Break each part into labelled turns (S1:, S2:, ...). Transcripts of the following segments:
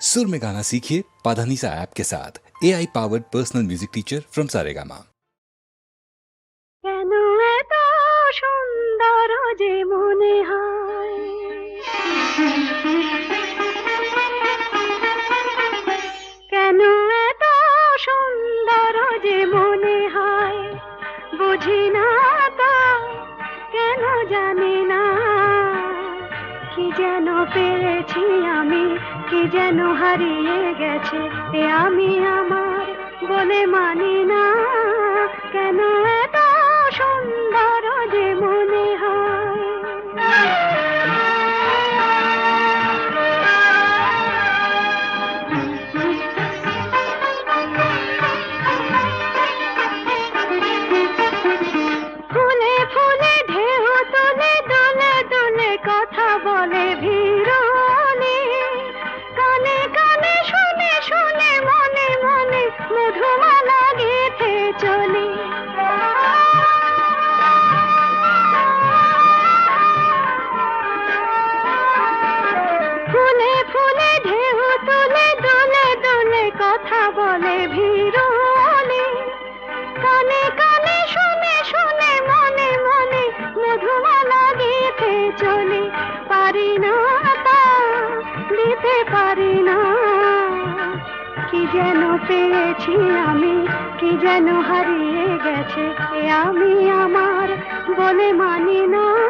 S1: सुर में गाना सीखिए पाधानीसा ऐप के साथ A I powered personal music teacher from Saregama
S2: কেন এত সুন্দর যে মনে হয় কেন এত সুন্দর যে মনে হয় বুঝি না তো কেন জানি না কি যেন পেরেছি আমি? কি যেন হারিয়ে গেছে? আমি আমার বলে মানি না। কেন কথা বলে ভিড়নে কানে কানে শুনে শুনে মনে মনে মধুমালা গেথে চলে। পারি না তা, দিতে পারি না। কি যেন পেয়েছি আমি, কি যেন হারিয়ে গেছে আমি আমার বলে মানি না।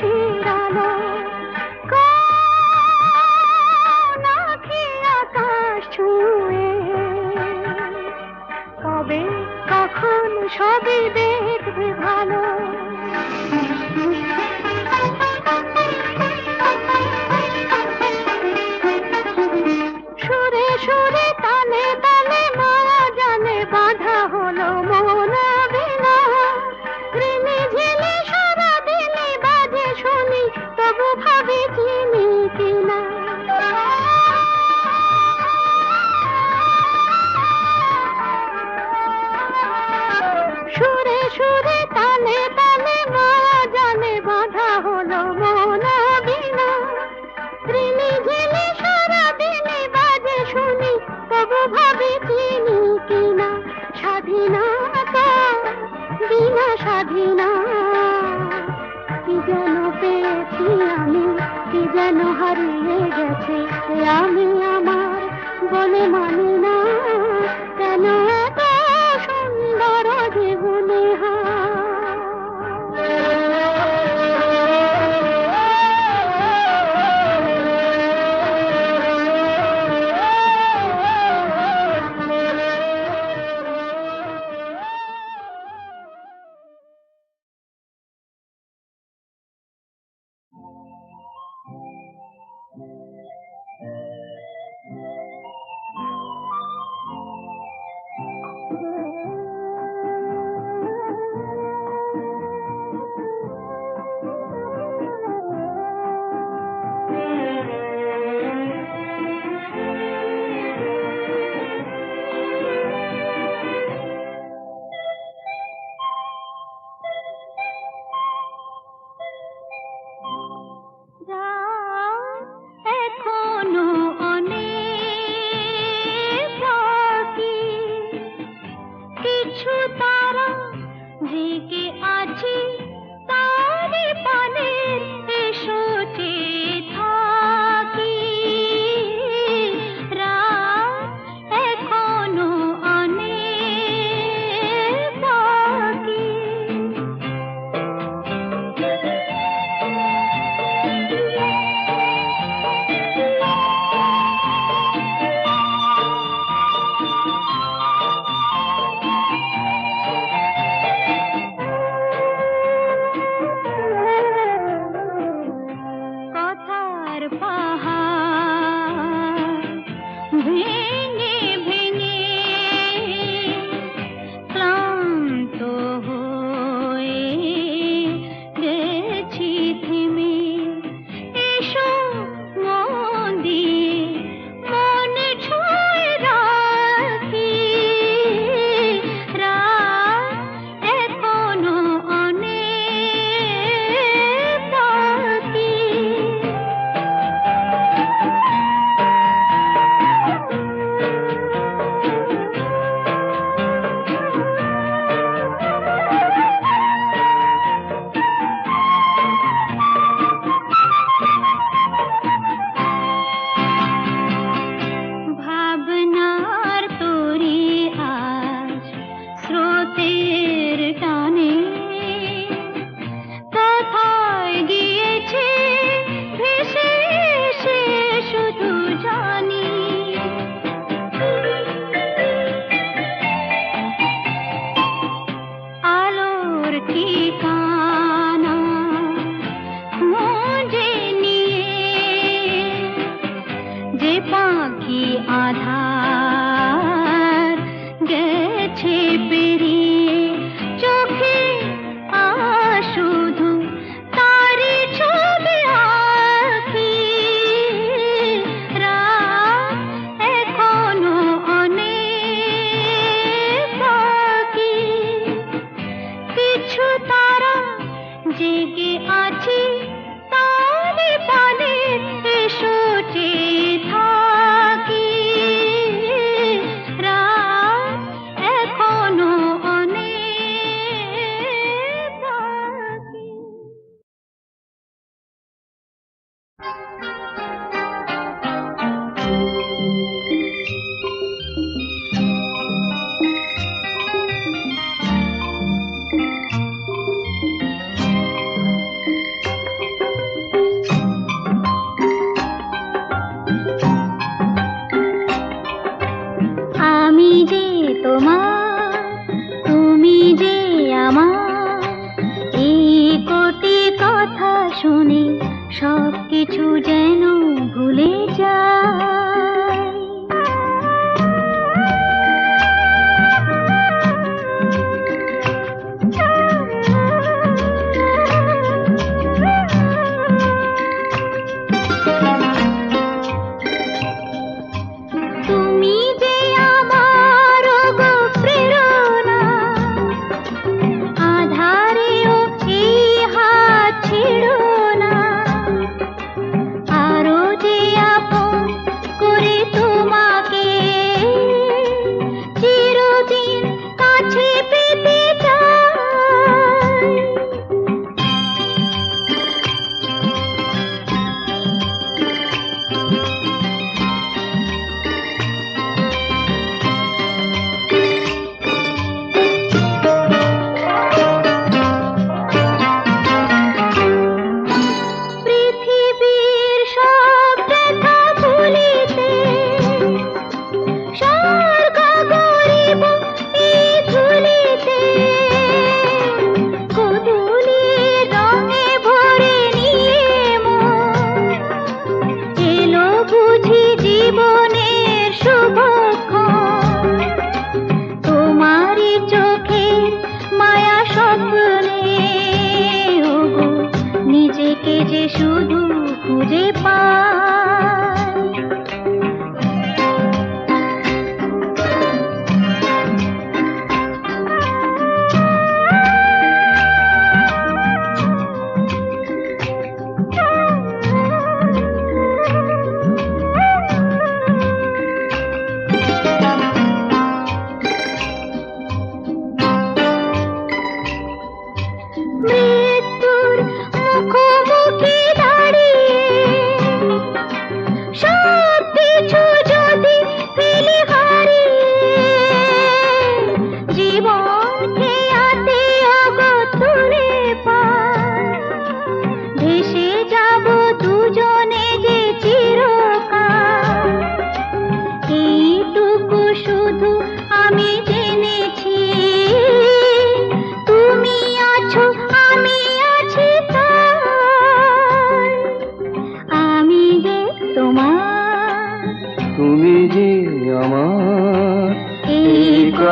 S2: খুশির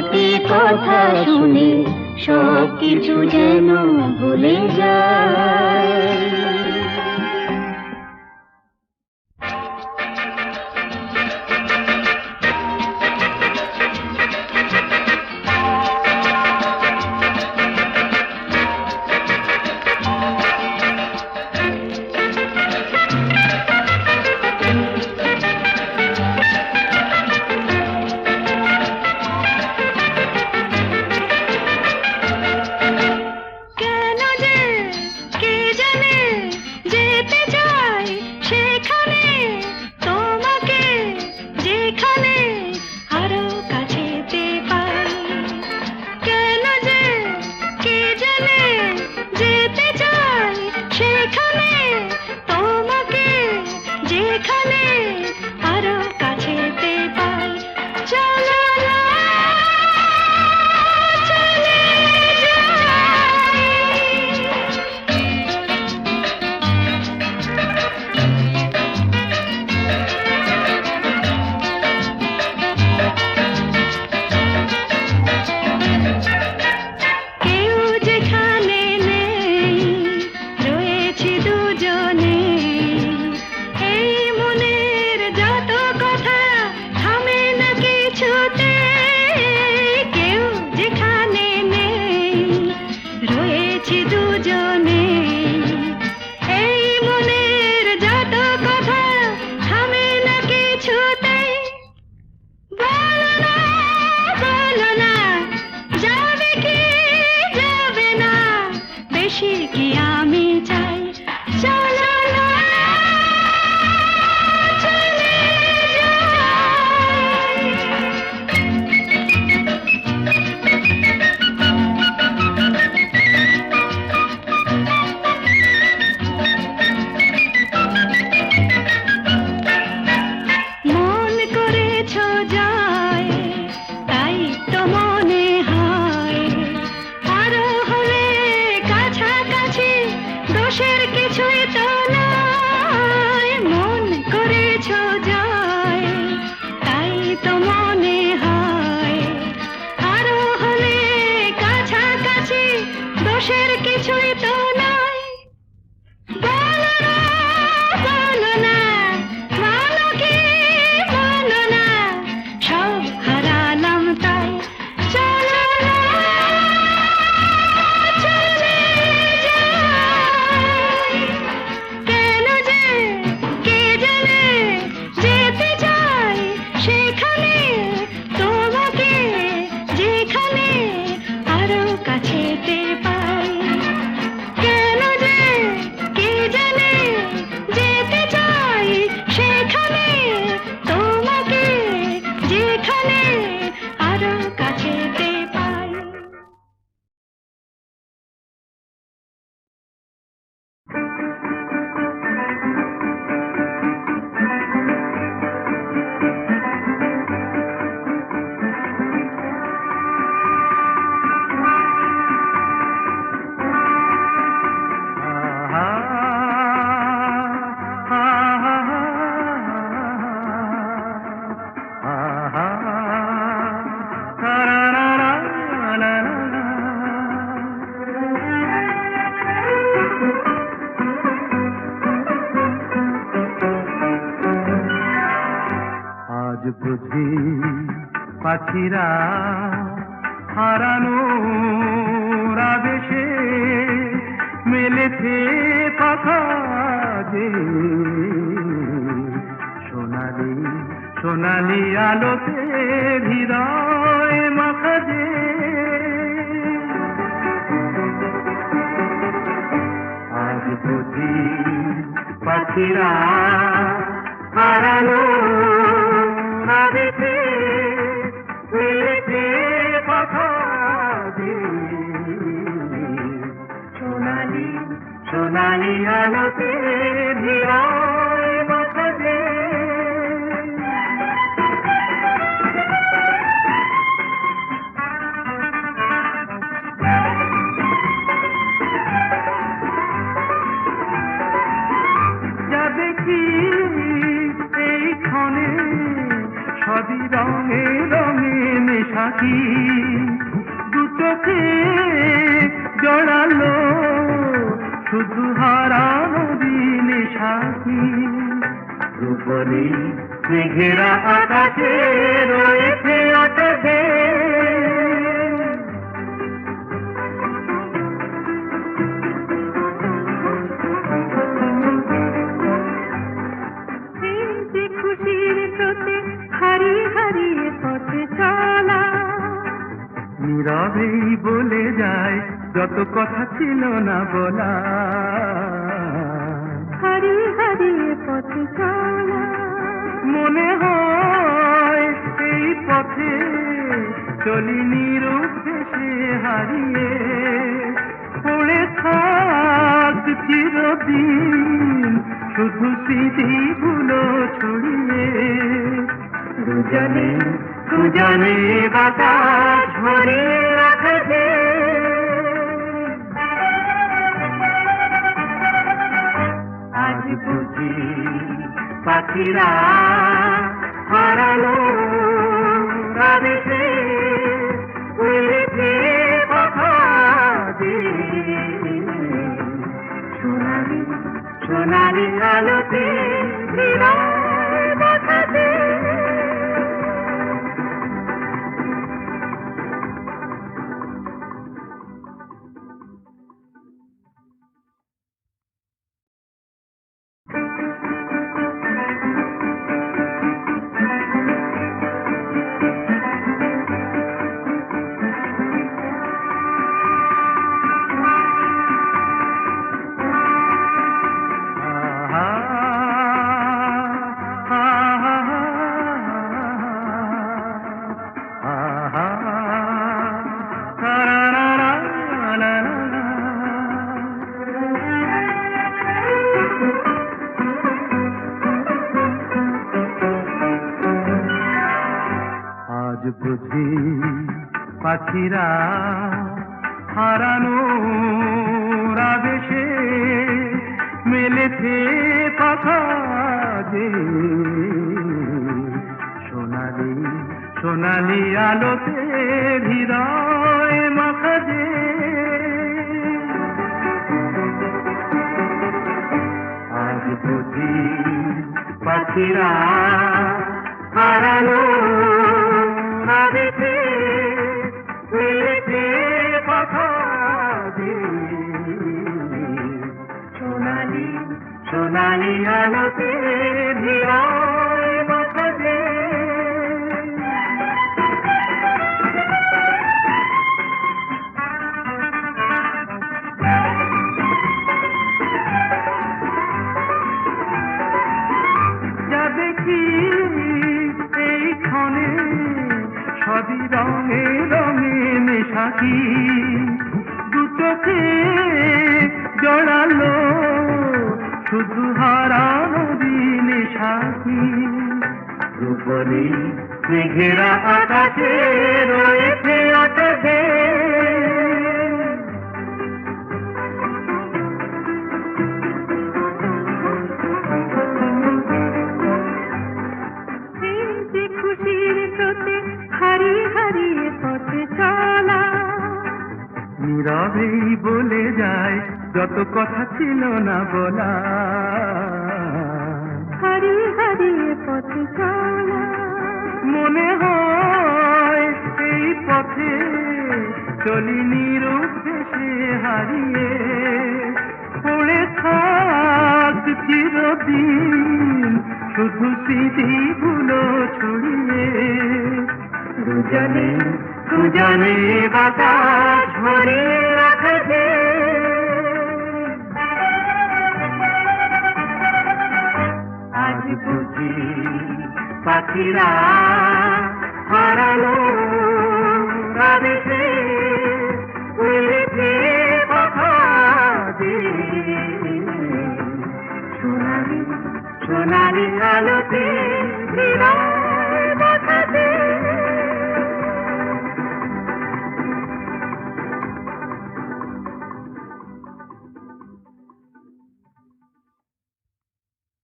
S2: কটি কথা শুনে সব কিছু যেন ভুলে যায়।
S3: পাখিরা হারানো আবেশে মেলেছে কথা যে সোনালি সোনালি আলোতে হৃদয় মাখা যে। আজ বুঝি পাখিরা হারানো সোনালি আলোতে হৃদয় মাখা যে যা দেখি এই ক্ষণে সবই রঙে রঙে মেশাকি। দু চোখে জড়ালো উপরে মেঘেরা আকাশে রয়েছে আকাশে
S2: খুশির স্রোতে হারিয়ে হারিয়ে পথে চলা।
S3: নীরবেই বলে যায় যত কথা ছিল না বলা।
S2: হারিয়ে হারিয়ে পথে চলা।
S3: মনে হয় এই পথে চলিনি রূপে হারিয়ে। পড়ে থাক চিরদিন শুধু স্মৃতিগুলো ছড়িয়ে। দুজনে দুজনে বাতাস ভরে রাখবে বুঝি পাখিরা সোনালি আলোতে হৃদয় মাখা। যে আজ বুঝি পাখিরা যে সোনালি সোনালি আলোতে হৃদয় মেশাকি দু চোখে জড়ালো শুধু হারানো দিনে সাথী। রূপরে মেঘেরা আকাশে নীরবেই বলে যায় যত কথা ছিল না বলা।
S2: হারিয়ে হারিয়ে পথে চলা।
S3: মনে হয় এই পথে চলিনি রূপে হারিয়ে। পড়ে থাক চিরদিন শুধু স্মৃতিগুলো ছড়িয়ে। দুজনে দুজনে বাতাস ভরে। বুঝি পাখিরা হারালো সোনালি সোনালি আলোতে